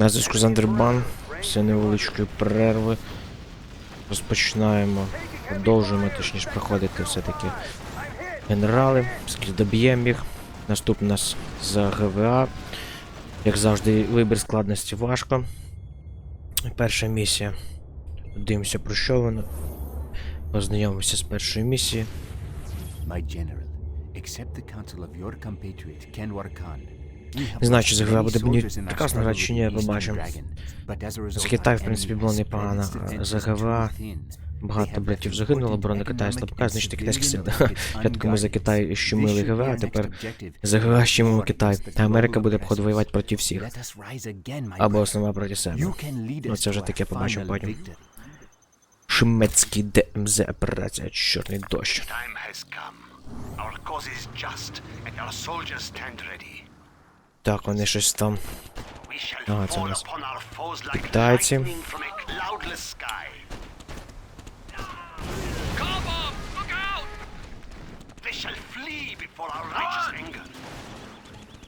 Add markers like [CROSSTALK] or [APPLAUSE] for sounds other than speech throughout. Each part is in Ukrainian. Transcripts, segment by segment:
На з Андербан. Після невеличкої перерви. Розпочинаємо. Продовжуємо, точніше, проходити все-таки генерали. Доб'ємо їх. Наступний у нас за ГВА. Як завжди, вибір складності важко. Перша місія. Дивимося про що вона. Познайомимося з першою місією. My general, accept the counsel of your compatriot, Kenwar Khan. Не знаю, чи many буде мені struggle грати чи ні, побачимо. З Китаю, в принципі, було непогано. thin. багато братів загинуло, оборона Китаю слабка, значить китайські сили. Спочатку ми за. Китай щемили should be ГВА, а тепер за ГВА щемимо Китай. against the А Америка буде aggressors. воювати проти всіх. Або основа проти себе. Ну, це вже таке побачимо потім. Шмецький ДМЗ операція Чорний дощ. Our cause is just, and our soldiers stand ready. Так, вони щось там. Ага, це у нас китайці.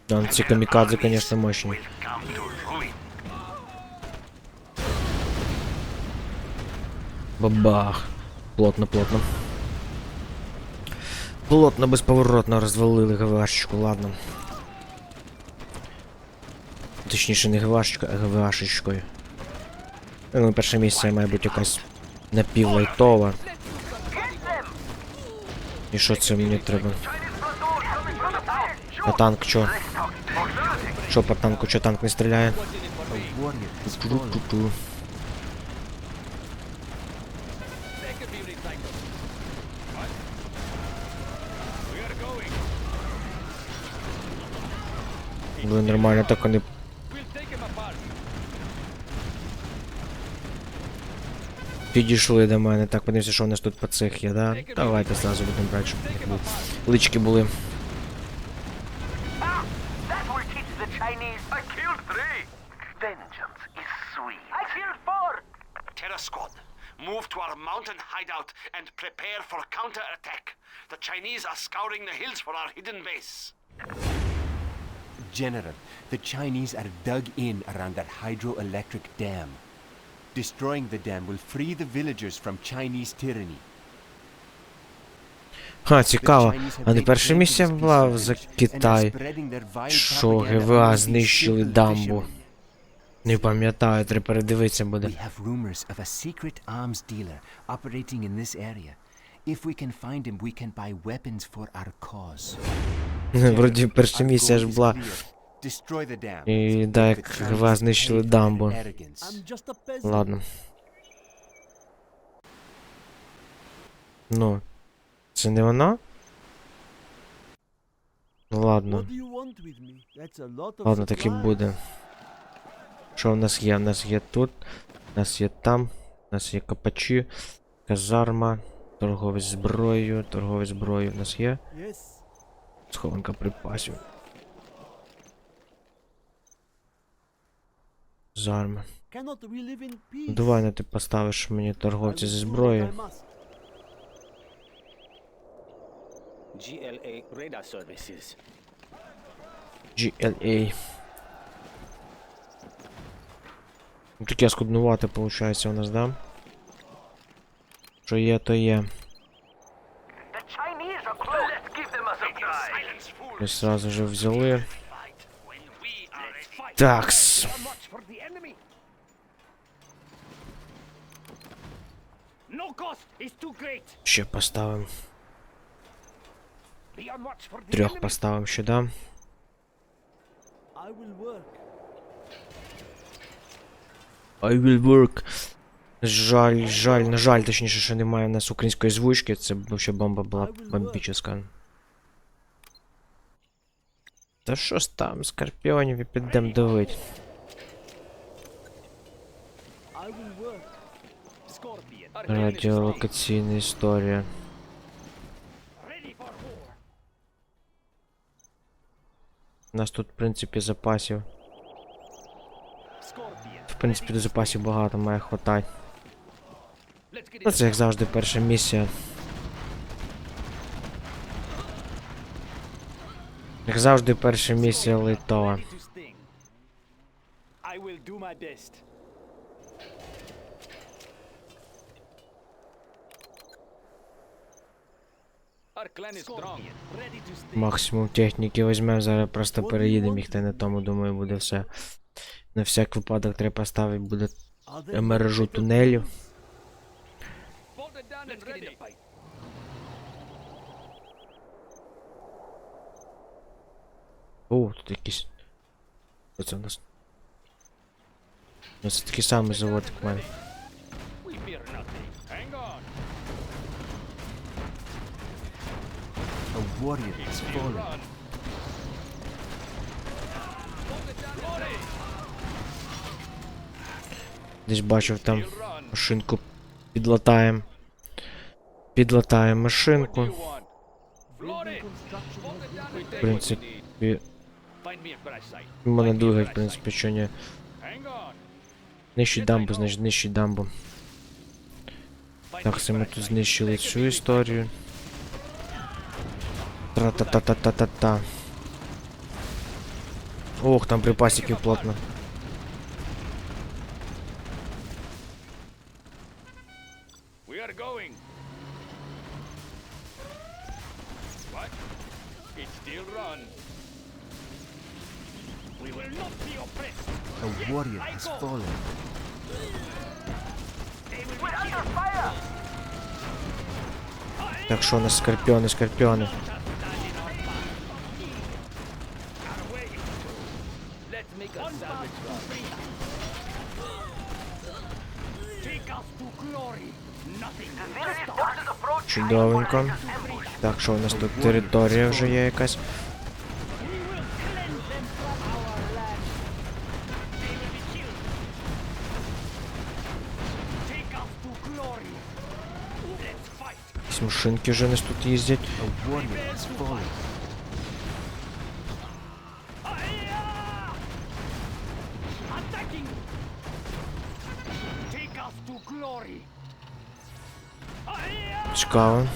Да, ці камікадзе, звісно, мощні. Бабах. Плотно, плотно. Плотно, безповоротно розвалили ГВАшечку, ладно. Точніше, не ГВАшечка, а ГВАшечкою. Я думаю, перша місія має бути якась напівлайтова. І що це мені треба? А танк чо? Що по танку, чо танк не стріляє? Блин, нормально, так вони. Підійшли до мене. Так, подивимося, що у нас тут по цих є, да? Давайте зразу будемо брати, щоб у них були лички були. That's what teaches the Chinese. I killed three. Vengeance is sweet. I killed four. Terra Squad, move to our mountain hideout and prepare for counterattack. The Chinese are scouring the hills for our hidden base. General, the Chinese are dug in around that hydroelectric dam. Destroying the dam will free the villagers from Chinese tyranny. Ха, цікаво. А не перша місія була за Китай. Що ГВА знищили дамбу. Не пам'ятаю, треба передивитися буде. We have rumors of a secret arms dealer operating in this area. If we can find him, we can buy weapons for our cause. Вроді перша Our місія ж була. Clear. Destroy the dam. І да, як Chinese знищили дамбу. Ладно. Ну. Це не вона? Ну ладно. Ладно, так і буде. Що в нас є? У нас є тут, у нас є там, у нас є копачі, казарма, торговець зброєю, торговець зброєю у нас є. Схованка припасів. Зарма. Давай на ти поставиш мені торговця зі зброєю. GLA radar services. GLA. Ну, Таке скуднувати виходить у нас, да? Що є, то є. Ми сразу же взяли. Fight when we are at Такс. much for the enemy. No cost is too great. Ще for Трьох поставимо ще. I will work. Жаль, жаль, на жаль, точніше, що немає у нас української звучки. Це ще бомба була бомбічна. Та що ж там, скорпіонів і підемо давить. Радіолокаційна історія. У нас тут, в принципі, запасів. В принципі, до запасів багато має хватати. Ну, це як завжди перша місія. Як завжди, перша місія sting. I will do my. Our clan is strong. Ready to stay. Максимум техніки візьмемо, зараз просто переїдемо їх, та на тому, думаю, буде все. На всяк випадок треба поставити буде мережу тунелів. О, тут якісь. Оце у нас. Це такий самий завод, як в мене. We fear nothing. Hang on. A warrior has fallen. Десь бачив там машинку. Підлатаємо. Підлатаємо машинку. В принципі, site. мене двигать, в принципі, що ні. Нищить дамбу, значить нищить дамбу. Так, це ми тут знищили beating. історію. Тра-та-та-та-та-та-та. Ох, там припасиків плотно. We are going. What? It still run. We will not be oppressed. A warrior has fallen. We're under fire! Так що у нас скорпіони, скорпіони. Чудовенько. Так, що у нас тут територія вже є якась. Take us to glory. Let's fight. Якісь машинки вже у нас тут їздять. Цікаво.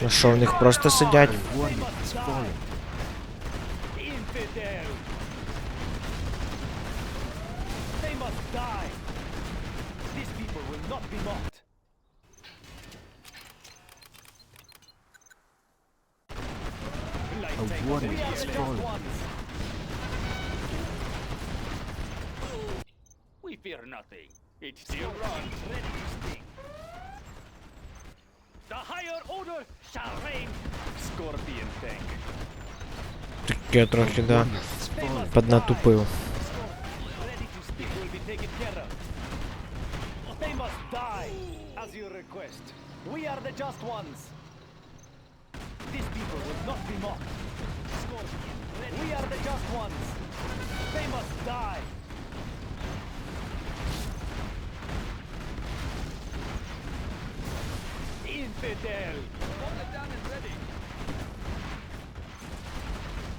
Ну що, в них просто сидять? Die! These people will not be mocked! Light A take warrior us. We are has the just fallen. ones. We fear nothing. It still runs, ready to sting. The higher order shall reign. Scorpion tank. Таке трохи, да. They must Поднатупив. Taken care of. They must die, as you request. We are the just ones. These people will not be mocked. We are the just ones. They must die. Infidel! It down and ready.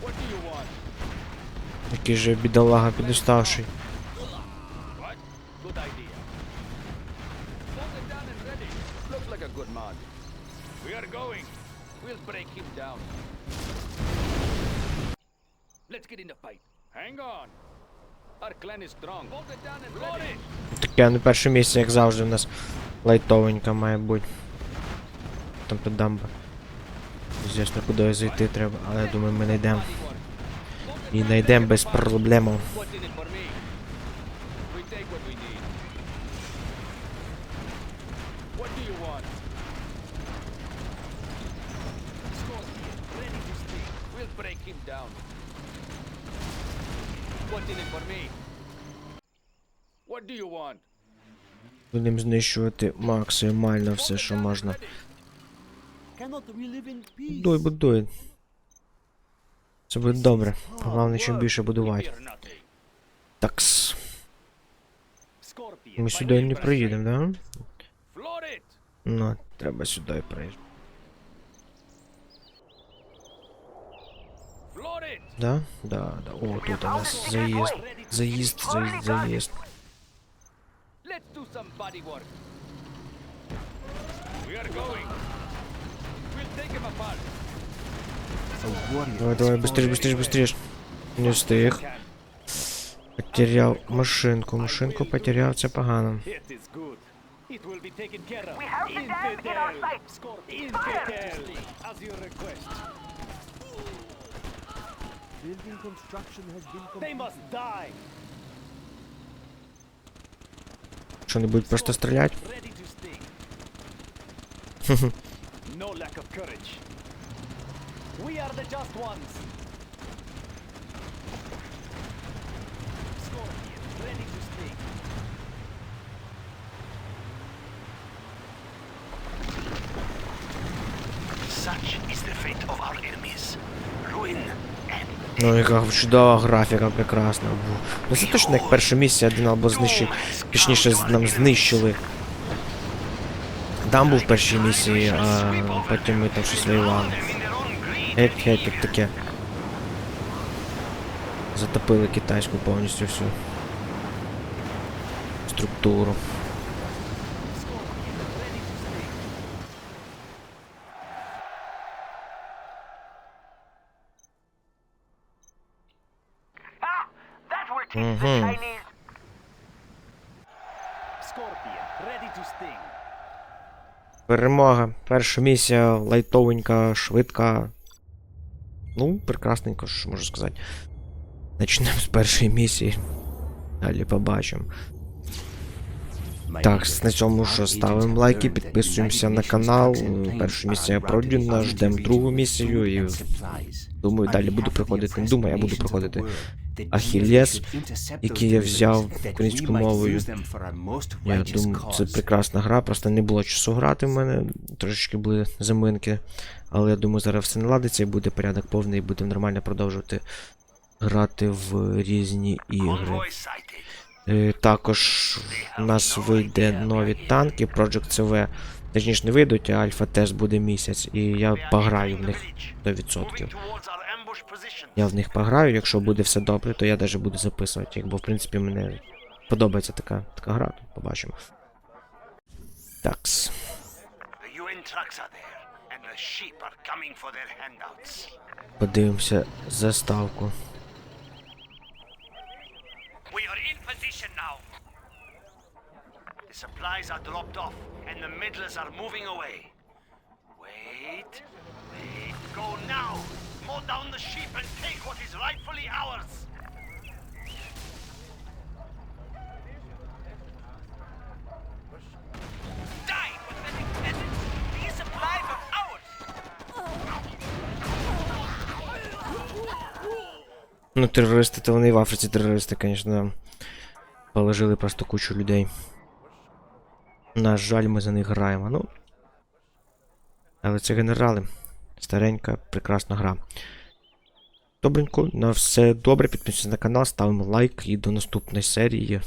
What do you want? Який же бідолага підоставший. What? Good idea. Hold it down and ready. Looks like a good man. We are going. We'll break him down. Let's get in the fight. Hang on. Our clan is strong. Hold it down and ready. Таке на перше місце, як завжди, у нас лайтовенька має бути. Там під дамба. Звісно, куди зайти треба, але я думаю, ми знайдемо. І знайдемо без проблем. What's in it for me? We take what we need. What do you want? Scorpion, ready to speak. We'll break him down. What's in it for me? What do you want? Будемо знищувати максимально все, що можна. Будуй, будуй. Це буде добре. Головне, чим більше будувати. Такс. Ми сюди не приїдемо, да? Ну, треба сюди приїжджати. Да? Да, да. О, тут у нас заїзд. Заїзд, заїзд, заїзд. Let's do some body work. We are going. We'll take him apart. A warrior Давай, has давай, fallen быстрее, быстрее, быстрее. Не встиг. Can. Потеряв машинку, машинку потеряв, це погано. It is good. It will be taken care of. We have the dam in our sight. Scorpion. Fire! Infidel. As your request. Building construction has been They must die. Що не будуть просто стріляти? Ready to sting. [LAUGHS] no lack of courage. We are the just ones. Scorpion, ready to sting. Such is the fate of our enemies. Ruin and Ну, яка чудова графіка, прекрасна. Ну це точно як перша місія, один або знищив. Точніше, нам знищили. Дам був першій місії, а потім ми там щось воювали. Геть, геть, тут таке. Затопили китайську повністю всю структуру. Ah, that will teach the Mhm. Chinese. Scorpion, ready to Перемога. Перша місія лайтовенька, швидка. Ну, прекрасненько, що можу сказати. Почнемо з першої місії. Далі побачимо. Так, на цьому що ставимо лайки, підписуємося на канал. Перша місія пройдена, ждемо другу місію і думаю, далі буду проходити. Не думаю, я буду проходити the Ахіллес, який я взяв українською мовою. Я думаю, це прекрасна гра, просто не було часу грати в мене, трошечки були заминки. Але я думаю, зараз все наладиться і буде порядок повний, і будемо нормально продовжувати грати в різні ігри. Е, Також у нас вийде нові танки, Project CV. Точніше не вийдуть, а альфа тест буде місяць, і я пограю в них village. 100%. Я в них пограю, якщо буде все добре, то я навіть буду записувати їх, бо в принципі мені подобається така, така гра, побачимо. Такс. Подивимося заставку. We are in position now. The supplies are dropped off, and the meddlers are moving away. Wait, wait, go now. Mow down the sheep and take what is rightfully ours. Ну, терористи, то вони в Африці терористи, звісно, положили просто кучу людей. На жаль, ми за них граємо. Ну. Але це генерали. Старенька, прекрасна гра. Добренько, на все добре, підписуйтесь на канал, ставимо лайк і до наступної серії.